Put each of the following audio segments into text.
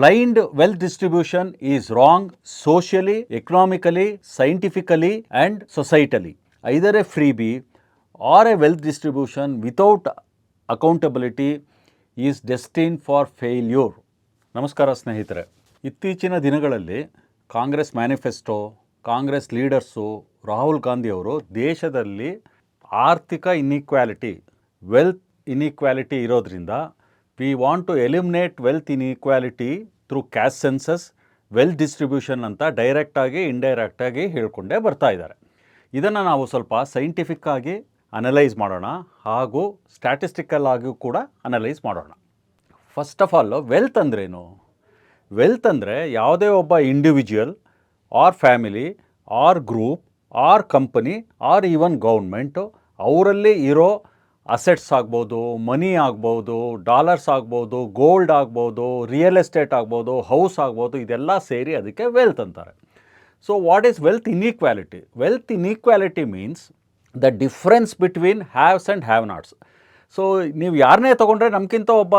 blind wealth distribution is wrong socially, economically, scientifically, and societally. Either a freebie or a wealth distribution without accountability is destined for failure. ನಮಸ್ಕಾರ ಸ್ನೇಹಿತರೆ ಇತ್ತೀಚಿನ ದಿನಗಳಲ್ಲಿ Congress manifesto Congress leaders Rahul Gandhi ಅವರು ದೇಶದಲ್ಲಿ ಆರ್ಥಿಕ inequality wealth inequality ಇರೋದ್ರಿಂದ we want to eliminate wealth inequality through cash census wealth distribution ಅಂತ ಡೈರೆಕ್ಟಾಗಿ ಇಂಡೈರೆಕ್ಟಾಗಿ ಹೇಳ್ಕೊಂಡೇ ಬರ್ತಾ ಇದ್ದಾರೆ. ಇದನ್ನು ನಾವು ಸ್ವಲ್ಪ ಸೈಂಟಿಫಿಕ್ ಆಗಿ ಅನಲೈಸ್ ಮಾಡೋಣ ಹಾಗೂ ಸ್ಟ್ಯಾಟಿಸ್ಟಿಕಲ್ ಆಗಿಯೂ ಕೂಡ ಅನಲೈಸ್ ಮಾಡೋಣ. ಫಸ್ಟ್ ಆಫ್ ಆಲ್ ವೆಲ್ತ್ ಅಂದ್ರೇನು? ವೆಲ್ತ್ ಅಂದರೆ ಯಾವುದೇ ಒಬ್ಬ individual or family or group or company or even government ಅವರಲ್ಲಿ ಇರೋ ಅಸೆಟ್ಸ್ ಆಗ್ಬೋದು, ಮನಿ ಆಗ್ಬೋದು, ಡಾಲರ್ಸ್ ಆಗ್ಬೋದು, ಗೋಲ್ಡ್ ಆಗ್ಬೋದು, ರಿಯಲ್ ಎಸ್ಟೇಟ್ ಆಗ್ಬೋದು, ಹೌಸ್ ಆಗ್ಬೋದು, ಇದೆಲ್ಲ ಸೇರಿ ಅದಕ್ಕೆ ವೆಲ್ತ್ ಅಂತಾರೆ. So what is wealth inequality wealth inequality means the difference between haves and have nots so ನೀವು ಯಾರನ್ನೇ ತೊಗೊಂಡ್ರೆ ನಮಗಿಂತ ಒಬ್ಬ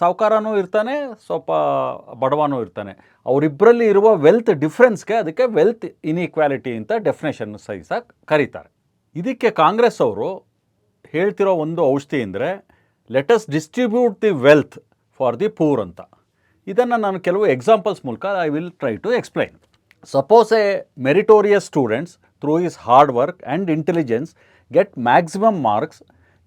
ಸಾಹುಕಾರನೂ ಇರ್ತಾನೆ, ಸ್ವಲ್ಪ ಬಡವನೂ ಇರ್ತಾನೆ. ಅವರಿಬ್ಬರಲ್ಲಿ ಇರುವ ವೆಲ್ತ್ ಡಿಫ್ರೆನ್ಸ್ಗೆ ಅದಕ್ಕೆ ವೆಲ್ತ್ ಇನ್ಈಕ್ವಾಲಿಟಿ ಅಂತ ಡೆಫಿನೇಷನ್ ಸಹಿತ ಕರೀತಾರೆ. ಇದಕ್ಕೆ ಕಾಂಗ್ರೆಸ್ ಅವರು ಹೇಳ್ತಿರೋ ಒಂದು ಔಷಧಿ ಅಂದರೆ let us distribute the wealth for the poor ಅಂತ ಇದನ್ನು ನಾನು ಕೆಲವು ಎಕ್ಸಾಂಪಲ್ಸ್ ಮೂಲಕ I will try to explain suppose a meritorious students through his hard work and intelligence get maximum marks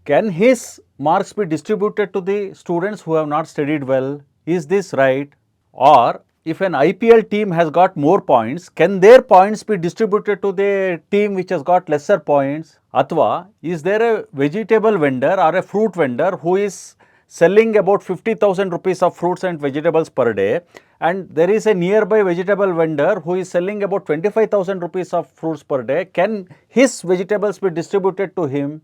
can his marks be distributed to the students who have not studied well is this right or if an IPL team has got more points, can their points be distributed to the team which has got lesser points? Athwa, is there a vegetable vendor or a fruit vendor who is selling about 50,000 rupees of fruits and vegetables per day and there is a nearby vegetable vendor who is selling about 25,000 rupees of fruits per day? Can his vegetables be distributed to him?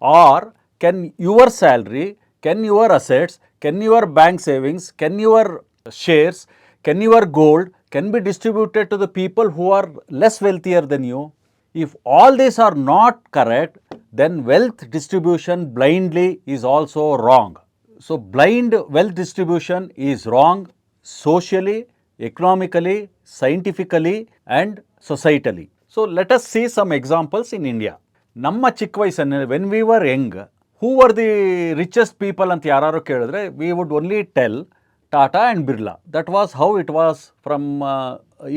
or can your salary, can your assets, can your bank savings, can your shares, can your gold can be distributed to the people who are less wealthier than you? If all these are not correct, then wealth distribution blindly is also wrong. So, blind wealth distribution is wrong socially, economically, scientifically, and societally. So, let us see some examples in India. ನಮ್ಮ ಚಿಕ್ಕ ವಯಸ್ಸನ್ನು when we were Young who are the richest people ಅಂತ ಯಾರು ಕೇಳಿದ್ರೆ we would only tell Tata and Birla that was how it was from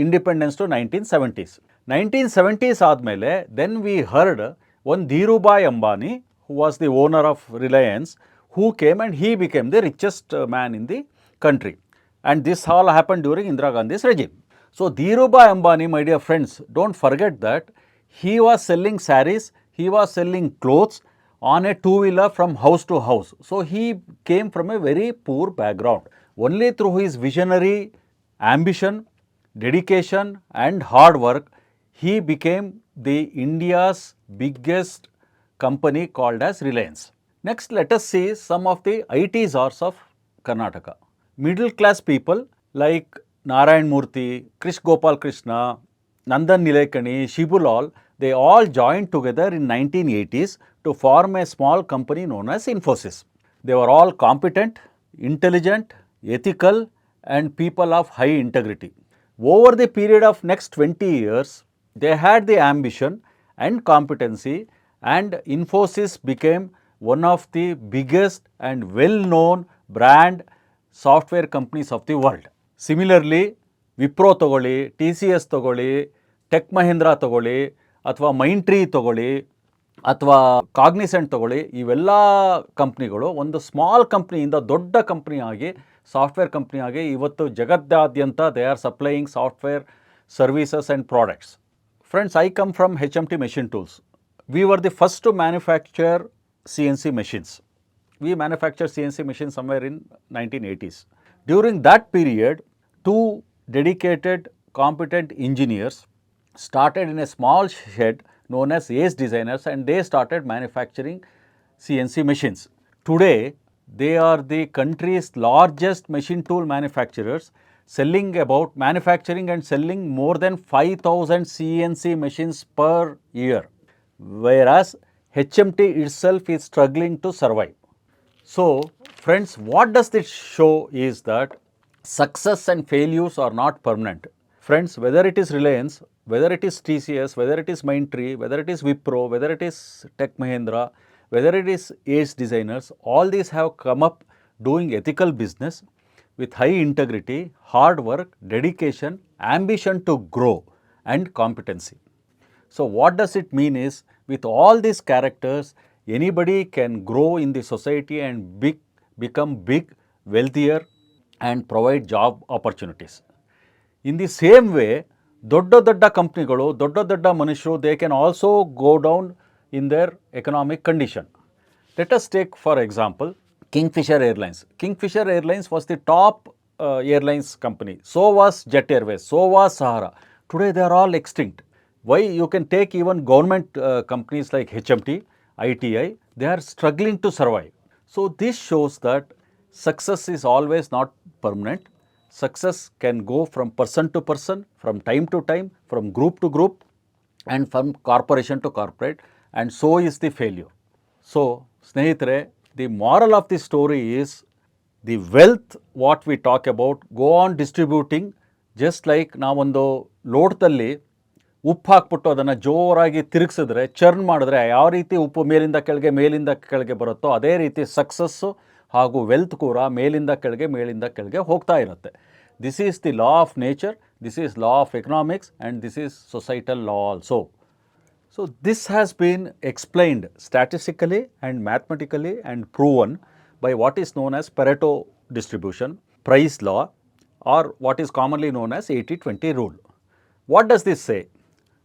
independence to nineteen seventies nineteen seventies ಆದಮೇಲೆ then we heard one Dhirubhai Ambani who was the owner of Reliance who came and he became the richest man in the country. And this all happened during Indira Gandhi's regime. So, Dhirubhai Ambani, my dear friends, don't forget that he was selling saris, he was selling clothes on a two wheeler from house to house. So, he came from a very poor background. Only through his visionary ambition, dedication, and hard work, he became the India's biggest company called as Reliance. Next, let us see some of the IT czars of Karnataka. Middle class people like Narayan Murthy, Krish Gopal Krishna, Nandan Nilekani, Shibulal, they all joined together in 1980s to form a small company known as Infosys. They were all competent, intelligent, ethical, and people of high integrity. Over the period of next 20 years, they had the ambition and competency, and Infosys became one of the biggest and well-known brand software companies of the world similarly Wipro ತಗೊಳ್ಳಿ T C S ತಗೊಳ್ಳಿ ಟೆಕ್ ಮಹೀಂದ್ರ ತಗೊಳ್ಳಿ ಅಥವಾ mind tree ತಗೊಳ್ಳಿ ಅಥವಾ Cognizant ತಗೊಳ್ಳಿ ಇವೆಲ್ಲ ಕಂಪ್ನಿಗಳು ಒಂದು ಸ್ಮಾಲ್ ಕಂಪ್ನಿಯಿಂದ ದೊಡ್ಡ ಕಂಪ್ನಿಯಾಗಿ ಸಾಫ್ಟ್ವೇರ್ ಕಂಪ್ನಿಯಾಗಿ ಇವತ್ತು ಜಗತ್ತಾದ್ಯಂತ they are supplying software services and products Friends, I come from HMT Machine Tools. We were the first to manufacture CNC machines. We manufactured CNC machines somewhere in 1980s. During that period, two dedicated competent engineers started in a small shed known as Ace Designers and they started manufacturing CNC machines. Today, they are the country's largest machine tool manufacturers selling about manufacturing and selling more than 5,000 CNC machines per year, whereas HMT itself is struggling to survive. So, friends, what does this show is that success and failures are not permanent. Friends, whether it is Reliance, whether it is TCS, whether it is Mindtree, whether it is Wipro, whether it is Tech Mahindra, whether it is Ace Designers, all these have come up doing ethical business with high integrity, hard work, dedication, ambition to grow, and competency. So, what does it mean is with all these characters, anybody can grow in the society and big, become big, wealthier, and provide job opportunities. In the same way ದೊಡ್ಡ ದೊಡ್ಡ ಕಂಪ್ನಿಗಳು ದೊಡ್ಡ ದೊಡ್ಡ ಮನುಷ್ಯರು they can also go down in their economic condition let us take for example king Fisher airlines king Fisher airlines was the top airlines company so was jet Airways so was Sahara today they are all extinct why you can take even government companies like H M T I T I they are struggling to survive so this shows that success is always not permanent. Success can go from person to person, from time to time, from group to group, and from corporation to corporate, and so is the failure. So, ಸ್ನೇಹಿತರೆ the moral of the story is the wealth what we talk about go on distributing just like ನಾವೊಂದು ಲೋಟದಲ್ಲಿ ಉಪ್ಪು ಹಾಕ್ಬಿಟ್ಟು ಅದನ್ನು ಜೋರಾಗಿ ತಿರುಗಿಸಿದ್ರೆ churn ಮಾಡಿದ್ರೆ ಯಾವ ರೀತಿ ಉಪ್ಪು ಮೇಲಿಂದ ಕೆಳಗೆ ಮೇಲಿಂದ ಕೆಳಗೆ ಬರುತ್ತೋ ಅದೇ ರೀತಿ ಸಕ್ಸಸ್ಸು ಹಾಗೂ ವೆಲ್ತ್ ಕೂಡ ಮೇಲಿಂದ ಕೆಳಗೆ ಮೇಲಿಂದ ಕೆಳಗೆ ಹೋಗ್ತಾ ಇರುತ್ತೆ. This is the law of nature this is law of economics and this is societal law also So, this has been explained statistically and mathematically and proven by what is known as Pareto distribution, price law, or what is commonly known as 80 20 rule. What does this say?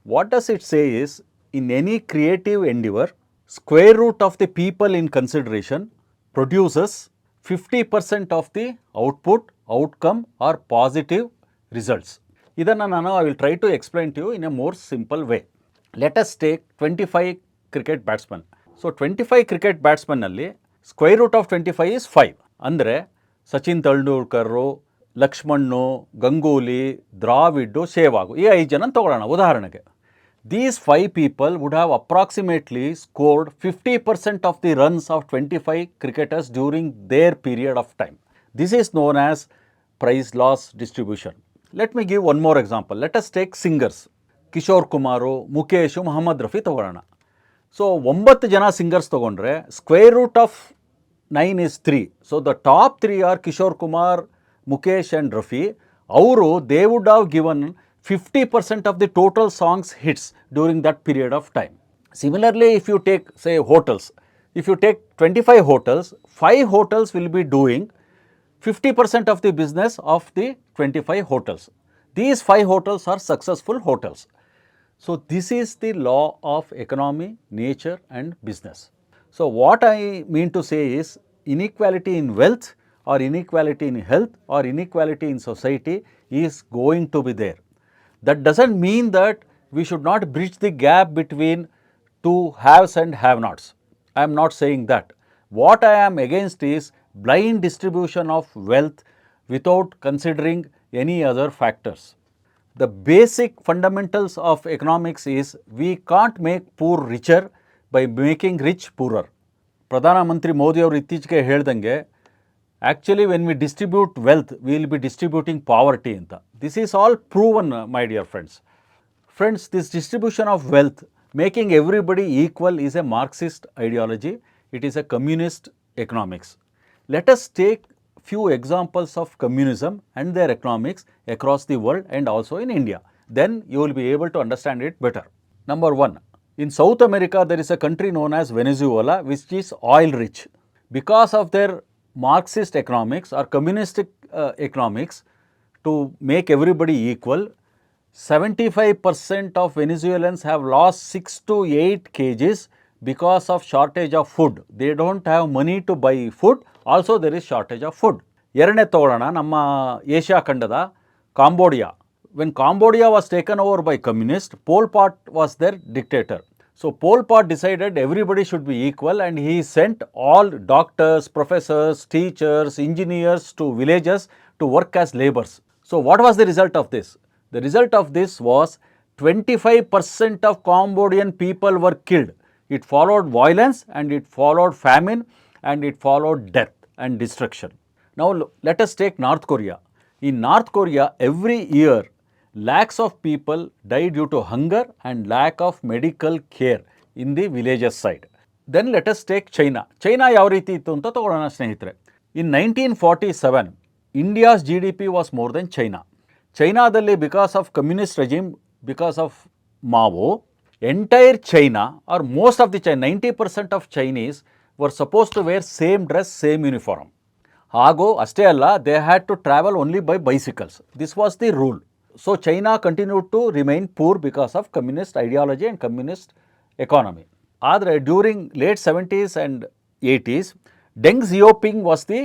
What does it say is in any creative endeavor, square root of the people in consideration produces 50% of the output, outcome, or positive results. ಇದನ್ನು ನಾನು I will try to explain to you in a more simple way Let us take twenty five cricket batsman so twenty five cricket ಬ್ಯಾಟ್ಸ್ಮನ್ನಲ್ಲಿ square root of twenty five is five ಅಂದರೆ ಸಚಿನ್ ತೆಂಡೂಲ್ಕರು ಲಕ್ಷ್ಮಣ್ಣು ಗಂಗೂಲಿ ದ್ರಾವಿಡ್ಡು ಸೇವಾಗು ಈ ಐದು ಜನ ತಗೊಳ್ಳೋಣ ಉದಾಹರಣೆಗೆ. These five people would have approximately scored fifty percent of the runs of twenty five cricketers during their period of time this is known as price laws distribution let me give one more example let us take singers Kishore Kumar Mukesh Mohammed Rafi ತಗೊಳ್ಳೋಣ so ಒಂಬತ್ತು ಜನ singers ತೊಗೊಂಡ್ರೆ square root of nine is three so the top three are Kishore Kumar Mukesh and Rafi ಅವರು they would have given fifty percent of the total songs hits during that period of time similarly if you take say hotels if you take twenty five hotels five hotels will be doing 50% of the business of the 25 hotels. These five hotels are successful hotels. so, this is the law of economy, nature, and business. So, what I mean to say is inequality in wealth, or inequality in health, or inequality in society is going to be there. That doesn't mean that we should not bridge the gap between two haves and have nots. I am not saying that. What I am against is blind distribution of wealth without considering any other factors. the basic fundamentals of economics is we can't make poor richer by making rich poorer. ಪ್ರಧಾನಮಂತ್ರಿ ಮೋದಿಯವರು ಇತ್ತೀಚೆಗೆ ಹೇಳ್ದಂಗೆ actually when we distribute wealth will be distributing poverty ಅಂತ. This is all proven my dear friends friends this distribution of wealth making everybody equal is a Marxist ideology it is a communist economics let us take few examples of communism and their economics across the world and also in India. Then you will be able to understand it better. Number one, in South America, there is a country known as Venezuela, which is oil rich. Because of their Marxist economics or communistic uh, economics, to make everybody equal, 75% of Venezuelans have lost 6 to 8 kgs because of shortage of food. They don't have money to buy food. Also, there is shortage of food. ಎರಡನೇ ತಗೊಳ್ಳೋಣ ನಮ್ಮ Asia ಖಂಡದ Cambodia when Cambodia was taken over by communist Pol Pot was their dictator so Pol Pot decided everybody should be equal and he sent all doctors professors teachers engineers to villages to work as labours so what was the result of this The result of this was 25% of Cambodian people were killed. It followed violence and it followed famine and it followed death and destruction. Now, lo- let us take North Korea. In North Korea, every year, lakhs of people die due to hunger and lack of medical care in the villages side. Then let us take China China ಯಾವ ರೀತಿ ಇತ್ತು ಅಂತ ತಗೊಳ್ಳೋಣ ಸ್ನೇಹಿತರೆ in nineteen forty seven India's G D P was more than China ಚೈನಾದಲ್ಲಿ because of communist regime because of Mao entire China R most of the China ninety percent of Chinese were suppose to wear same dress same uniform ಹಾಗೂ ಅಷ್ಟೇ ಅಲ್ಲ they had to travel only by bicycles this was the rule so China continue to remain poor because of communist ideology and communist economy ಆದರೆ during late seventies and eighties ಡೆಂಗ್ ಜಿಯೋಪಿಂಗ್ was the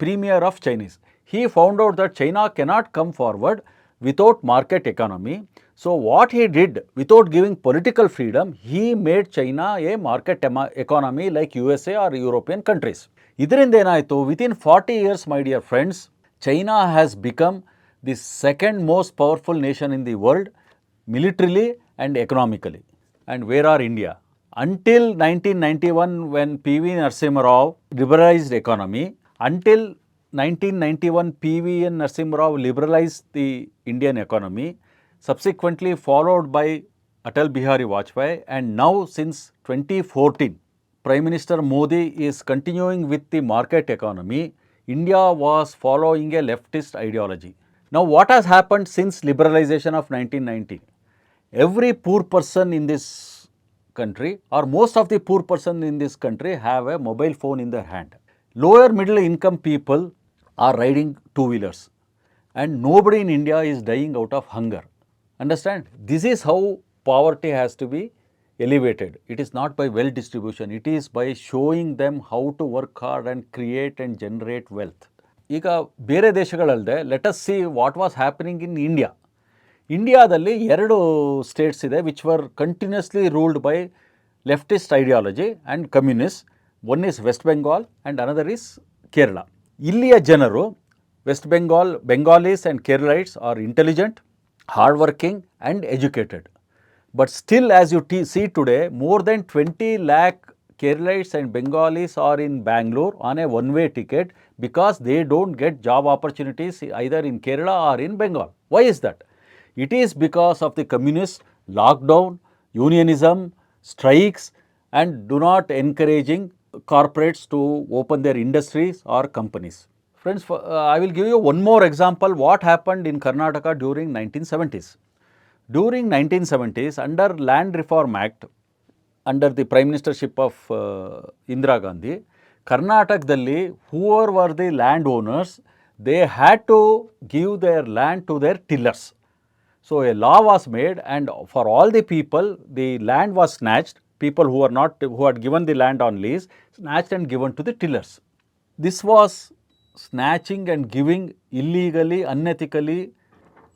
premier of Chinese. He found out that China cannot come forward without market economy. So what he did without giving political freedom, he made China a market ema- economy like USA or European countries. ಇದರಿಂದ ಏನಾಯಿತು within forty years my dear friends China has become the second most powerful nation in the world militarily and economically. And where are India? Until 1991, when P.V. Narasimha Rao liberalized economy, until 1991, P.V. and Narasimha Rao liberalized the Indian economy, subsequently followed by Atal Bihari Vajpayee, and now since 2014, Prime Minister Modi is continuing with the market economy. India was following a leftist ideology. Now, what has happened since liberalization of 1990? Every poor person in this country, or most of the poor person in this country, have a mobile phone in their hand. Lower middle income people are riding two wheelers, and nobody in India is dying out of hunger. Understand? This is how poverty has to be elevated. It is not by wealth distribution, it is by showing them how to work hard and create and generate wealth. ಈಗ ಬೇರೆ ದೇಶಗಳಲ್ಲದೆ let us see what was happening in India ಇಂಡಿಯಾದಲ್ಲಿ ಎರಡು states ಇದೆ which were continuously ruled by leftist ideology and communist one is West Bengal and another is Kerala ಇಲ್ಲಿಯ ಜನರು West Bengal Bengalis and Keralites are intelligent hardworking and educated. But still as you see today, more than 20 lakh Keralites and Bengalis are in Bangalore on a one-way ticket because they don't get job opportunities either in Kerala or in Bengal. Why is that? It is because of the communist lockdown, unionism, strikes and do not encouraging corporates to open their industries or companies. Friends, for- uh, I will give you one more example what happened in Karnataka during 1970s. During 1970s, under Land Reform Act, under the Prime Ministership of uh, Indira Gandhi, ಕರ್ನಾಟಕದಲ್ಲಿ ಹೂವರ್ var the land owners they had to give there land to their tillers So a law was made, and for all the people, the land was snatched. People who are not who had given the land on lease, snatched and given to the tillers. This was snatching and giving illegally, unethically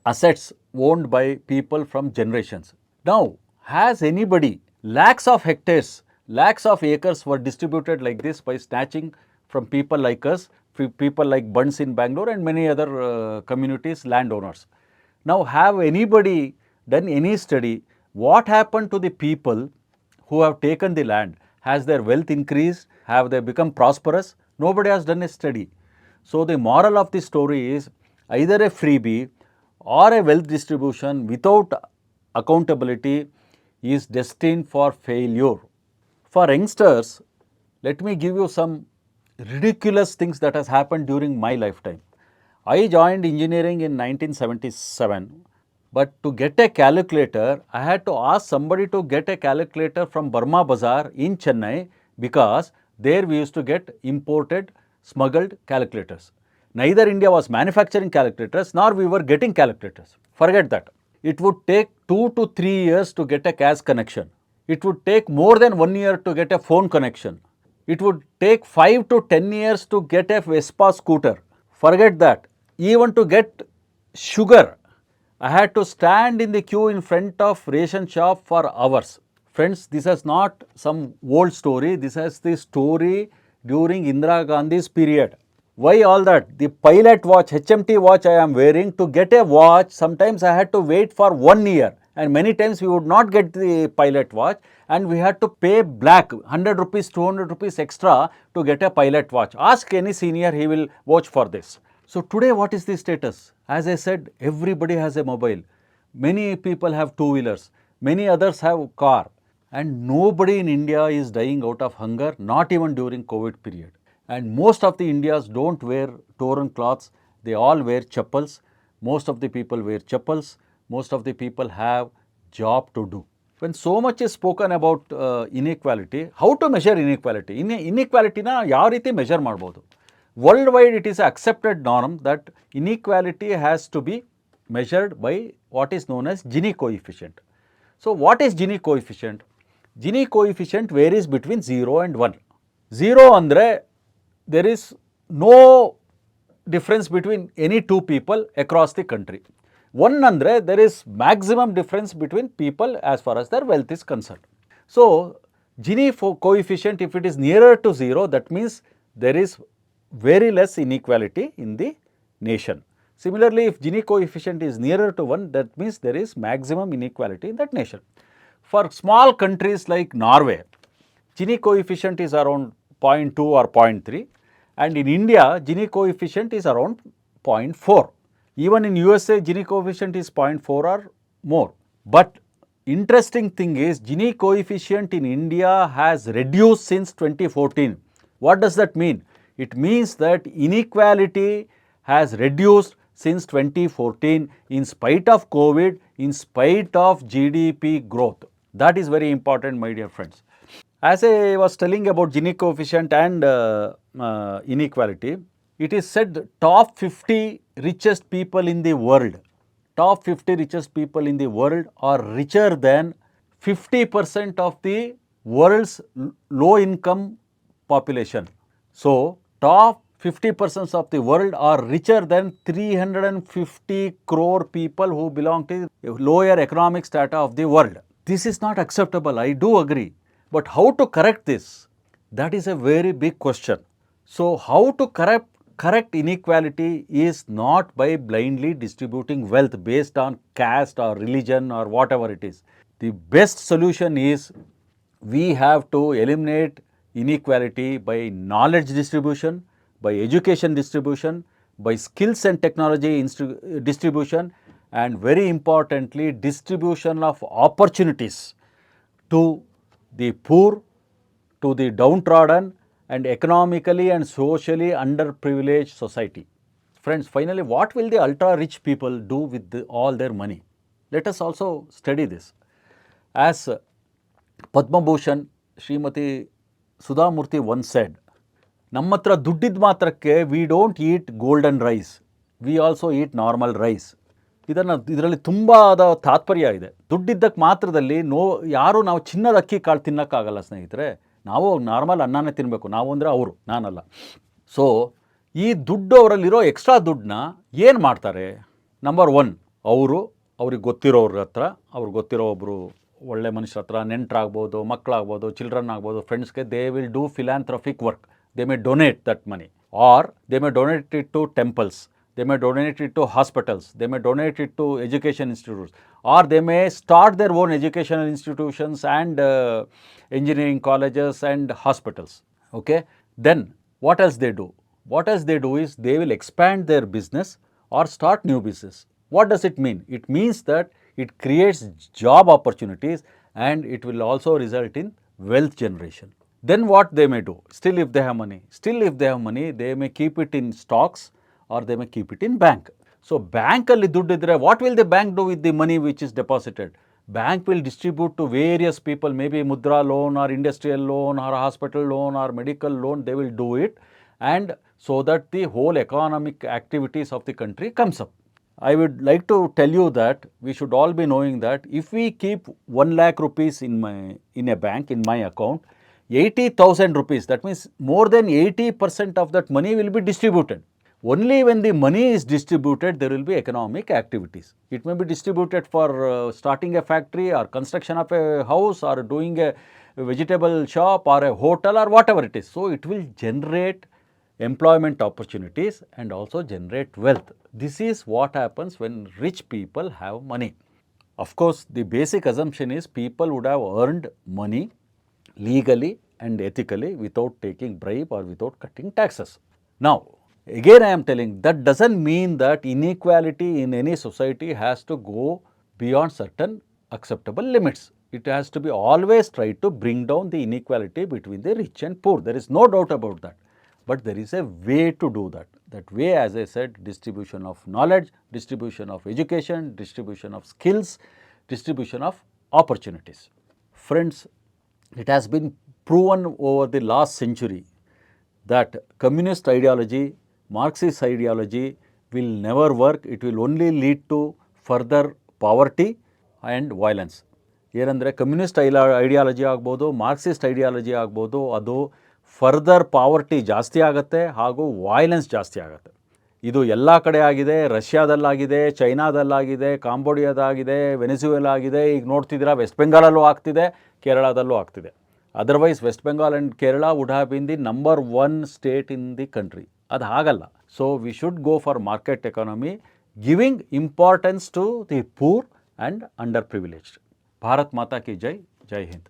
assets owned by people from generations. Now, has anybody lakhs of hectares, lakhs of acres were distributed like this by snatching from people like us, people like Buns in Bangalore and many other uh, communities, landowners. Now, have anybody done any study? What happened to the people who have taken the land? Has their wealth increased? Have they become prosperous? Nobody has done a study. So, the moral of the story is either a freebie or a wealth distribution without accountability is destined for failure. For youngsters, let me give you some ridiculous things that has happened during my lifetime. I joined engineering in 1977, but to get a calculator, I had to ask somebody to get a calculator from Burma Bazaar in Chennai because there we used to get imported, smuggled calculators. Neither India was manufacturing calculators nor we were getting calculators. Forget that. It would take two to three years to get a cash connection. It would take more than one year to get a phone connection. It would take 5 to 10 years to get a Vespa scooter. Forget that. Even to get sugar, I had to stand in the queue in front of ration shop for hours. Friends, this is not some old story. This is the story during Indira Gandhi's period. Why all that? The pilot watch, HMT watch I am wearing, to get a watch, sometimes I had to wait for one year. And many times we would not get the pilot watch and we had to pay black 100 rupees, 200 rupees extra to get a pilot watch. Ask any senior, he will vouch for this. So today, what is the status? As I said, everybody has a mobile. Many people have two wheelers. Many others have car And nobody in India is dying out of hunger, not even during COVID period. And most of the Indians don't wear torn cloths. They all wear chappals. Most of the people wear chappals. Most of the people have job to do. When so much is spoken about uh, inequality, how to measure inequality? In inequality na ಯಾವ ರೀತಿ measure ಮಾಡ್ಬೋದು world wide it is accepted norm that inequality has to B measured by what is known as Gini coefficient. So, what is Gini coefficient? Gini coefficient varies between 0 and 1. 0 andre there is no difference between any two people across the country. 1 andre there is maximum difference between people as far as their wealth is concerned. So, Gini coefficient if it is nearer to 0 that means there is very less inequality in the nation. Similarly, if Gini coefficient is nearer to 1, that means there is maximum inequality in that nation. For small countries like Norway, Gini coefficient is around 0.2 or 0.3 and in India, Gini coefficient is around 0.4. Even in USA, Gini coefficient is 0.4 or more. But interesting thing is Gini coefficient in India has reduced since 2014. What does that mean? It means that inequality has reduced since 2014 in spite of COVID, in spite of GDP growth. That is very important, my dear friends. As I was telling about Gini coefficient and uh, uh, inequality, it is said top 50 richest people in the world, top 50 richest people in the world are richer than 50% of the world's low income population. So, top 50% of the world are richer than 350 crore people who belong to lower economic strata of the world. This is not acceptable, I do agree. But how to correct this? That is a very big question. So, how to correct, correct inequality is not by blindly distributing wealth based on caste or religion or whatever it is. The best solution is we have to eliminate inequality by knowledge distribution, by education distribution, by skills and technology distribution, and very importantly, distribution of opportunities to the poor, to the downtrodden, and economically and socially underprivileged society. Friends, finally, what will the ultra rich people do with the, all their money? Let us also study this. As uh, Padma Bhushan Shrimati Sudha Murthy one shed ನಮ್ಮ ಹತ್ರ ದುಡ್ಡಿದ್ದ ಮಾತ್ರಕ್ಕೆ we don't eat golden rice we also eat normal rice ಇದನ್ನು ಇದರಲ್ಲಿ ತುಂಬ ತಾತ್ಪರ್ಯ ಇದೆ. ದುಡ್ಡಿದ್ದಕ್ಕೆ ಮಾತ್ರದಲ್ಲಿ no, ಯಾರು ನಾವು ಚಿನ್ನದ ಅಕ್ಕಿ ಕಾಳು ತಿನ್ನೋಕ್ಕಾಗಲ್ಲ ಸ್ನೇಹಿತರೆ, ನಾವು ನಾರ್ಮಲ್ ಅನ್ನನೇ ತಿನ್ನಬೇಕು ನಾವು ಅಂದರೆ ಅವರು, ನಾನಲ್ಲ. ಸೊ ಈ ದುಡ್ಡು ಅವರಲ್ಲಿರೋ ಎಕ್ಸ್ಟ್ರಾ ದುಡ್ಡನ್ನ ಏನು ಮಾಡ್ತಾರೆ? ನಂಬರ್ ಒನ್ ಅವರು ಅವ್ರಿಗೆ ಗೊತ್ತಿರೋರ ಹತ್ರ ಅವ್ರಿಗೆ ಗೊತ್ತಿರೋ ಒಬ್ಬರು ಒಳ್ಳೆ ಮನುಷ್ಯರ ಹತ್ರ, ನೆಂಟರಾಗ್ಬೋದು ಮಕ್ಕಳಾಗ್ಬೋದು ಚಿಲ್ಡ್ರನ್ ಆಗ್ಬೋದು ಫ್ರೆಂಡ್ಸ್ಗೆ they will do philanthropic work they may donate that money or they may donate it to temples they may donate it to hospitals, they may donate it to education institutes, or they may start their own educational institutions and uh, engineering colleges and hospitals. Okay, then what else they do? What else they do is they will expand their business or start new business. What does it mean? It means that it creates job opportunities and it will also result in wealth generation. Then what they may do? Still, if they have money, still if they have money, they may keep it in stocks or they may keep it in bank. So ಬ್ಯಾಂಕಲ್ಲಿ ದುಡ್ಡಿದ್ರೆ what will the bank do with the money which is deposited bank will distribute to various people may be Mudra loan or industrial loan or hospital loan or medical loan they will do it and so that the whole economic activities of the country comes up I would like to tell you that we should all be knowing that if we keep 1 lakh rupees in my in a bank in my account 80000 rupees that means more than 80% of that money will be distributed only when the money is distributed there will be economic activities it may be distributed for uh, starting a factory or construction of a house or doing a vegetable shop or a hotel or whatever it is so it will generate employment opportunities and also generate wealth. This is what happens when rich people have money. Of course, the basic assumption is people would have earned money legally and ethically without taking bribe or without cutting taxes. Now, Again, I am telling that doesn't mean that inequality in any society has to go beyond certain acceptable limits. It has to be always tried to bring down the inequality between the rich and poor. There is no doubt about that. But there is a way to do that. That way, as I said, distribution of knowledge, distribution of education, distribution of skills, distribution of opportunities. Friends, it has been proven over the last century that communist ideology, Marxist ideology will never work. It will only lead to further poverty and violence. ಏನಂದರೆ communist ಐಲಾ ideology ಆಗ್ಬೋದು Marxist ideology ಆಗ್ಬೋದು, ಅದು further poverty ಜಾಸ್ತಿ ಆಗುತ್ತೆ ಹಾಗೂ violence ಜಾಸ್ತಿ ಆಗುತ್ತೆ ಇದು ಎಲ್ಲ ಕಡೆ ಆಗಿದೆ ರಷ್ಯಾದಲ್ಲಾಗಿದೆ, ಚೈನಾದಲ್ಲಾಗಿದೆ, ಕಾಂಬೋಡಿಯಾದಾಗಿದೆ ವೆನೆಜುವೆಲಾ ಆಗಿದೆ ಈಗ ನೋಡ್ತಿದ್ದೀರಾ ವೆಸ್ಟ್ ಬೆಂಗಾಲಲ್ಲೂ ಆಗ್ತಿದೆ, ಕೇರಳದಲ್ಲೂ ಆಗ್ತಿದೆ otherwise West Bengal and Kerala would have been the number one state in the country ಅದು ಆಗಲ್ಲ so we should go for market economy giving importance to the poor and underprivileged Bharat ಮಾತಾ ಕಿ ಜೈ ಜೈ ಹಿಂದ್.